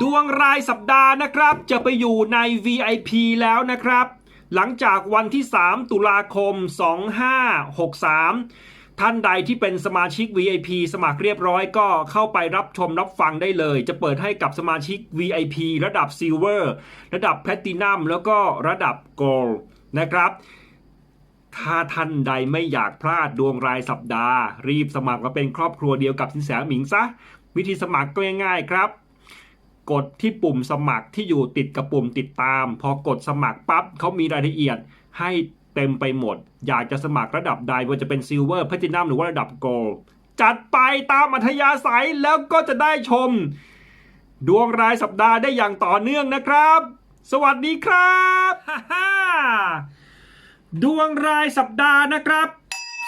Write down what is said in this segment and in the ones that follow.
ดวงรายสัปดาห์นะครับ จะไปอยู่ใน VIP แล้วนะครับ หลังจากวันที่ 3 ตุลาคม 2563ท่านใดที่เป็นสมาชิก VIP สมัครเรียบร้อยก็เข้าไปรับชมรับฟังได้เลย จะเปิดให้กับสมาชิก VIP ระดับ Silver ระดับ Platinum แล้วก็ระดับ Gold นะครับ ถ้าท่านใดไม่อยากพลาดดวงรายสัปดาห์ รีบสมัครมาเป็นครอบครัวเดียวกับสินแสหมิงซะ วิธีสมัครก็ง่ายๆครับ กดที่ปุ่มสมัครที่อยู่ติดกับปุ่มติดตาม พอกดสมัครปั๊บเขามีรายละเอียดให้เต็มไปหมด อยากจะสมัครระดับใดว่าจะเป็นซิลเวอร์แพทินัมหรือว่าระดับโกลจัดไปตามอัธยาศัยแล้วก็จะได้ชม ดวงรายสัปดาห์ได้อย่างต่อเนื่องนะครับ สวัสดีครับฮ่าฮ่าดวงรายสัปดาห์นะครับ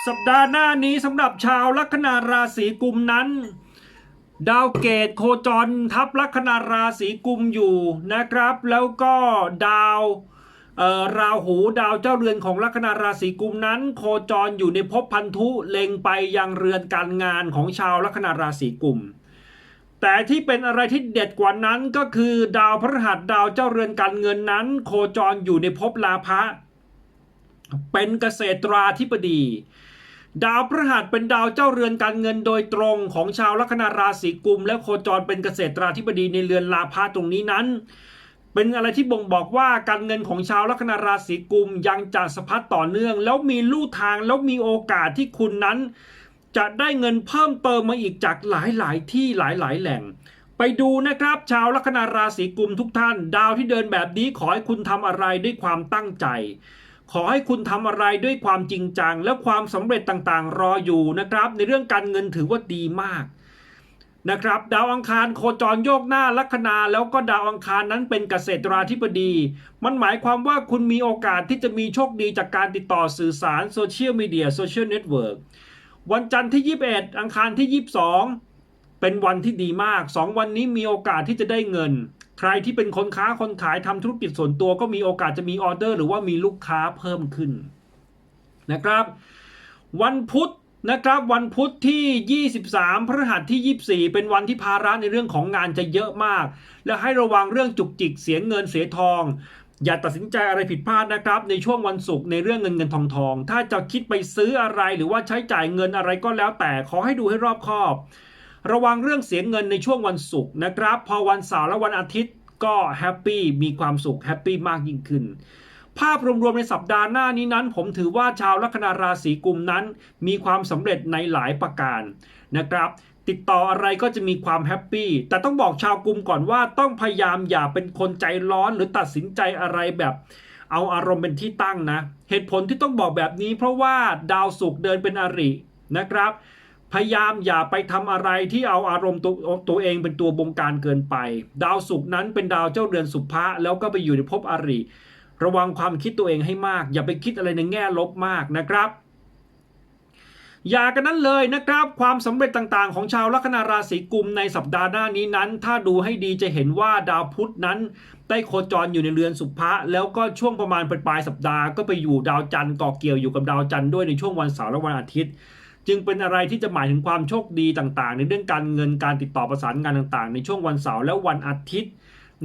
สัปดาห์หน้านี้สำหรับชาวลัคนาราศีกุมนั้น ดาวเกตโคจรทับลัคนาราศีกุมอยู่นะครับ แล้วก็ดาวราหูดาวเจ้าเรือนของลัคนาราศีกุมนั้น โคจรอยู่ในภพพันธุเล็งไปยังเรือนการงานของชาวลัคนาราศีกุม แต่ที่เป็นอะไรที่เด็ดกว่านั้นก็คือดาวพฤหัสดาวเจ้าเรือนการเงินนั้น โคจรอยู่ในภพลาภะเป็นเกษตราธิบดี ดาวพฤหัสเป็นดาวเจ้าเรือนการเงินโดยตรงของชาวลัคนาราศีกุม และโคจรเป็นเกษตราธิบดีในเรือนลาภะตรงนี้นั้น เป็นอะไรที่บ่งบอกว่าการเงินของชาวลัคนาราศีกุมยังจะสะพัดต่อเนื่อง แล้วมีลู่ทางแล้วมีโอกาสที่คุณนั้น จะได้เงินเพิ่มเติมมาอีกจากหลายๆ ที่หลายๆ แหล่ง ไปดูนะครับชาวลัคนาราศีกุมทุกท่าน ดาวที่เดินแบบนี้ขอให้คุณทำอะไรด้วยความตั้งใจ ขอให้คุณทำอะไรด้วยความจริงจัง และความสำเร็จต่างๆ รออยู่นะครับ ในเรื่องการเงินถือว่าดีมากนะครับ ดาวอังคารโคจรโยกหน้าลัคนาแล้วก็ดาวอังคารนั้นเป็นเกษตราธิบดี มันหมายความว่าคุณมีโอกาสที่จะมีโชคดีจากการติดต่อสื่อสารโซเชียลมีเดียโซเชียลเน็ตเวิร์กวันจันทร์ที่ 21 อังคารที่ 22 เป็นวันที่ดีมาก 2 วันนี้มีโอกาสที่จะได้เงิน ใครที่เป็นคนค้าคนขายทำธุรกิจส่วนตัวก็มีโอกาสจะมีออเดอร์ หรือว่ามีลูกค้าเพิ่มขึ้นนะครับ วันพุธนะครับวันพุธที่ 23 พฤหัสที่ 24 เป็นวันที่ภาระในเรื่องของงานจะเยอะมาก และให้ระวังเรื่องจุกจิกเสียเงินเสียทอง อย่าตัดสินใจอะไรผิดพลาดนะครับ ในช่วงวันศุกร์ในเรื่องเงินเงินทองทอง ถ้าจะคิดไปซื้ออะไรหรือว่าใช้จ่ายเงินอะไรก็แล้วแต่ขอให้ดูให้รอบคอบ ระวังเรื่องเสียเงินในช่วงวันศุกร์นะครับ พอวันเสาร์และวันอาทิตย์ก็แฮปปี้มีความสุขแฮปปี้มากยิ่งขึ้น ภาพรวมๆในสัปดาห์หน้านี้นั้น ผมถือว่าชาวลัคนาราศีกุมนั้น มีความสำเร็จในหลายประการนะครับติดต่ออะไรก็จะมีความแฮปปี้ แต่ต้องบอกชาวกุมก่อนว่าต้องพยายามอย่าเป็นคนใจร้อนหรือตัดสินใจอะไรแบบ เอาอารมณ์เป็นที่ตั้งนะ เหตุผลที่ต้องบอกแบบนี้เพราะว่าดาวศุกร์เดินเป็นอรินะครับ พยายามอย่าไปทำอะไรที่เอาอารมณ์ตัวตัวเองเป็นตัวบงการเกินไป ดาวศุกร์นั้นเป็นดาวเจ้าเรือนสุภะแล้วก็ไปอยู่ในภพอริ ระวังความคิดตัวเองให้มาก อย่าไปคิดอะไรในแง่ลบมากนะครับ อย่ากันนั้นเลยนะครับ ความสำเร็จต่างๆ ของชาวลัคนาราศีกุมในสัปดาห์หน้านี้นั้น ถ้าดูให้ดีจะเห็นว่าดาวพุธนั้นได้โคจรอยู่ในเรือนสุภะแล้วก็ช่วงประมาณปลายสัปดาห์ก็ไปอยู่ดาวจันทร์ก่อเกี่ยวอยู่กับดาวจันทร์ด้วยในช่วงวันเสาร์และวันอาทิตย์ จึงเป็นอะไรที่จะหมายถึงความโชคดีต่างๆ ในเรื่องการเงินการติดต่อประสานงานต่างๆ ในช่วงวันเสาร์และวันอาทิตย์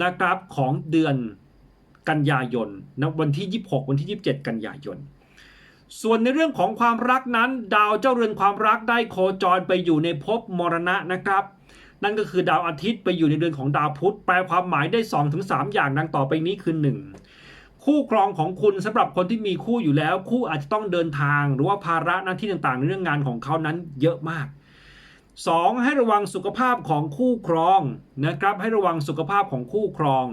นะครับของเดือนกันยายนนะวันที่ 26 วันที่ 27 กันยายน ส่วนในเรื่องของความรักนั้น ดาวเจ้าเรือนความรักได้โคจรไปอยู่ในภพมรณะนะครับ นั่นก็คือดาวอาทิตย์ไปอยู่ในเรือนของดาวพุธแปลความหมายได้ 2-3 อย่างดังต่อไปนี้คือ 1. คู่ครองของคุณสำหรับคนที่มีคู่อยู่แล้ว คู่อาจจะต้องเดินทาง หรือว่าภาระหน้าที่ต่างๆ ในเรื่องงานของเขานั้นเยอะมาก 2. ให้ระวังสุขภาพของคู่ครองนะครับ ให้ระวังสุขภาพของคู่ครอง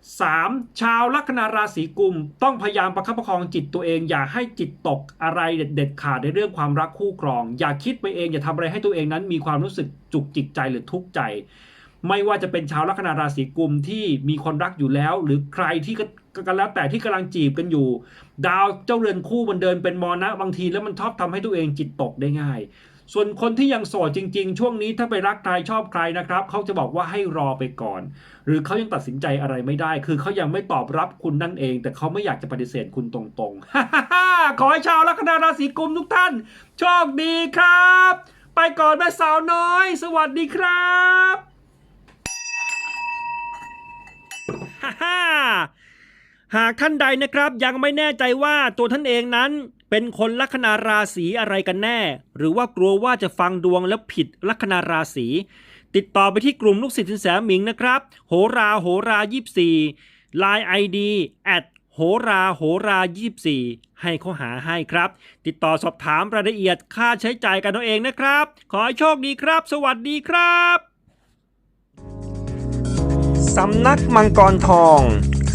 3. ชาวลัคนาราศีกุมต้องพยายามประคับประคองจิตตัวเอง อย่าให้จิตตกอะไรเด็ดขาดในเรื่องความรักคู่ครอง อย่าคิดไปเองอย่าทำอะไรให้ตัวเองนั้น มีความรู้สึกจุกจิกใจหรือทุกข์ใจ ไม่ว่าจะเป็นชาวลัคนาราศีกุมที่มีคนรักอยู่แล้ว หรือใครที่ ก็แล้วแต่ที่กำลังจีบกันอยู่ ดาวเจ้าเรือนคู่มันเดินเป็นมอนะ บางทีแล้วมันชอบทำให้ตัวเองจิตตกได้ง่าย ส่วนคนที่ยังโสดจริง ๆ ช่วงนี้ถ้าไปรักใครชอบใครนะครับเขาจะบอกว่าให้รอไปก่อน หรือเขายังตัดสินใจอะไรไม่ได้ คือเขายังไม่ตอบรับคุณนั่นเอง แต่เขาไม่อยากจะปฏิเสธคุณตรงๆขอให้ชาวลัคนาราศีกุมทุกท่านโชคดีครับ ไปก่อนแม่สาวน้อย สวัสดีครับฮ่าฮ่า หากท่านใดนะครับยังไม่แน่ใจว่าตัวท่านเองนั้น เป็นคนลัคนาราศีอะไรกันแน่ หรือว่ากลัวว่าจะฟังดวงแล้วผิดลัคนาราศีติดต่อไปที่กลุ่มลูกศิษย์สินแสหมิงนะครับ โหราโหรา24 Line ID at โหราโหรา24ให้เขาหาให้ครับ ติดต่อสอบถามรายละเอียดค่าใช้จ่ายกันเอาเองนะครับ ขอให้โชคดีครับ สวัสดีครับ สำนักมังกรทอง